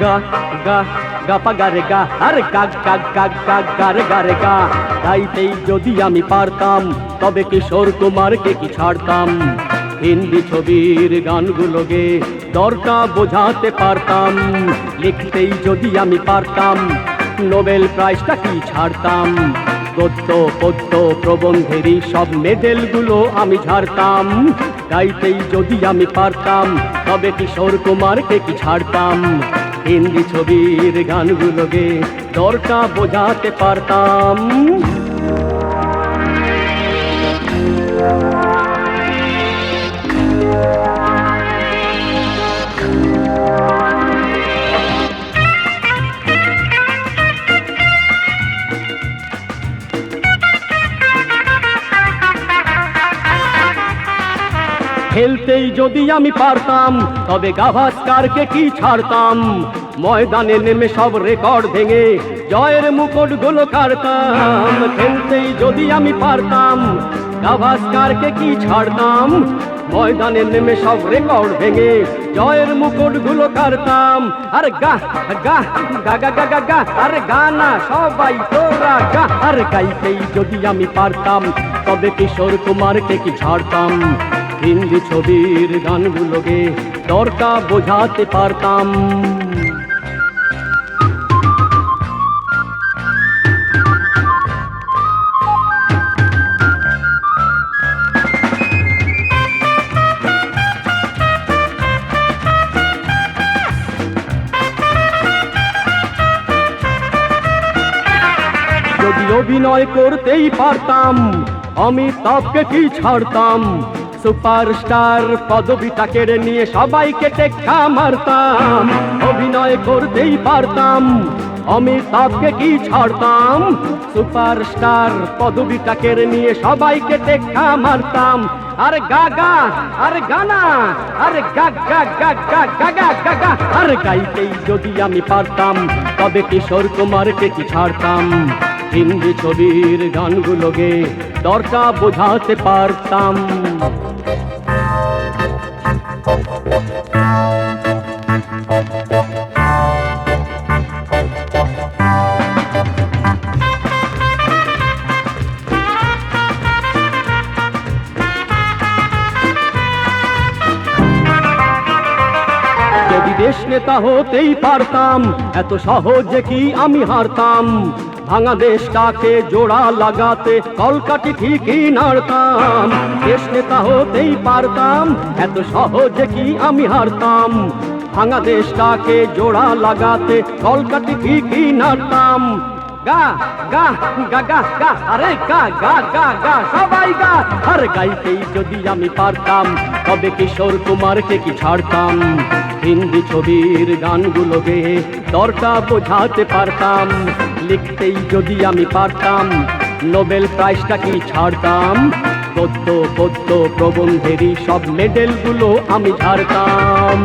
গা গা গা, পা, গা, রে, গা, আরে গা গা গা গা গা, রে গা রে, গা। গাইতেই যদি আমি পারতাম, তবে কিশোর কুমারকে কি ছাড়তাম? হিন্দি ছবির গানগুলোকে দরকা বোঝাতে পারতাম। লিখতেই যদি আমি পারতাম, নোবেল প্রাইজটা কি ছাড়তাম? গদ্য, পদ্য প্রবন্ধেরই সব মেডেলগুলো আমি ঝাড়তাম। গাইতেই যদি আমি পারতাম, তবে কিশোর কুমারকে কি ছাড়তাম? হিন্দি ছবির গানগুলোকে দরকার বোঝাতে পারতাম। খেলতেই যদি আমি পারতাম, তবে গাভাস্কারকে কি ছাড়তাম? ময়দানে নেমে সব রেকর্ড ভেঙে জয়ের মুকুটগুলো কাড়তাম খেলতেই যদি আমি পারতাম, গাভাস্কারকে কি ছাড়তাম? ময়দানে নেমে সব রেকর্ড ভেঙে জয়ের মুকুটগুলো কাড়তাম আর গা গা গা গা গা গা গা, আরে গানা সবাই তোরা গা। আর গাইতেই যদি আমি পারতাম, তবে কিশোর কুমারকে কি ছাড়তাম? হিন্দি ছবির গানগুলোকে দরকা বোঝাতে পারতাম। যদি অভিনয় করতেই পারতাম অমিতাভকে কি ছাড়তাম? সুপারস্টার পদবিটা কেড়ে নিয়ে সবাইকে টেক্কা মারতাম। অভিনয় করতেই পারতাম, অমিতাভকে কি ছাড়তাম? সুপারস্টার পদবিটা কেড়ে নিয়ে সবাইকে টেক্কা মারতাম। আর গাগা আর গানা, আর গা গা গা গা গা গা গা, আর গাইতেই যদি আমি পারতাম, তবে কিশোর কুমারকে কি ছাড়তাম? হিন্দি ছবির গানগুলোকে দরকার বোঝাতে পারতাম। দেশ নেতা হতেই পারতাম। এত সহজে কি আমি হারতাম? ভাঙা দেশটাকে জোড়া লাগাতে কলকাটি ঠিকই নাড়তাম। দেশ নেতা হতেই পারতাম, এত সহজে কি আমি হারতাম? ভাঙা দেশটাকে জোড়া লাগাতে কলকাটি ঠিকই নাড়তাম। গা গা গা গা গা, আরে গা গা গা গা, সবাই গা। আর গাইতেই যদি আমি পারতাম, তবে কিশোর কুমারকে কি ছাড়তাম? হিন্দি ছবির গানগুলোকে দরকার বোঝাতে পারতাম, লিখতেই যদি আমি পারতাম, নোবেল প্রাইজটা কি ছাড়তাম? পদ্য পদ্য প্রবন্ধেরই সব মেডেলগুলো আমি ছাড়তাম